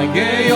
my gaze.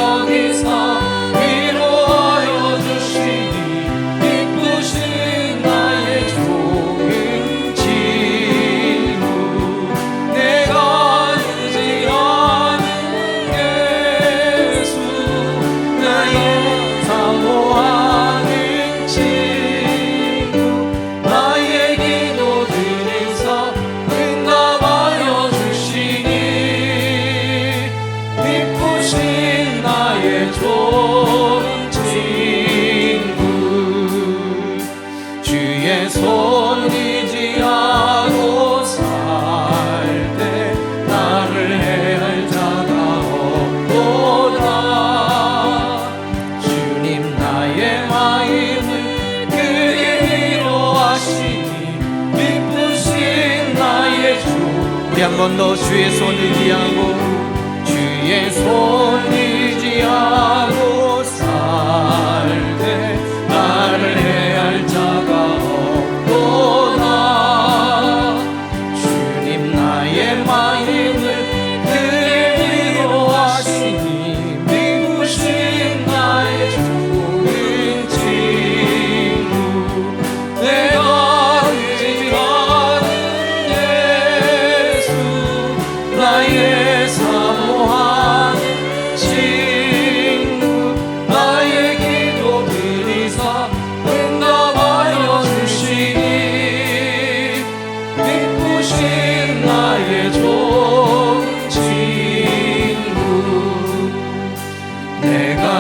한번 더 주의 손을 기하고 주의 손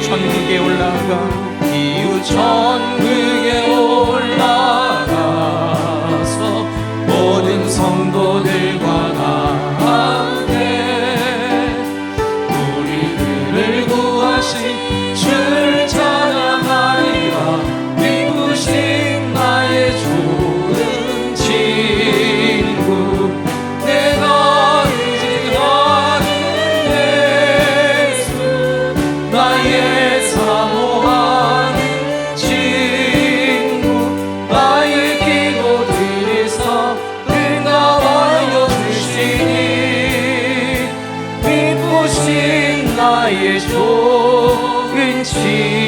천국에 올라가 이웃 천국에 올라가서 모든 성도들 나의 종은 주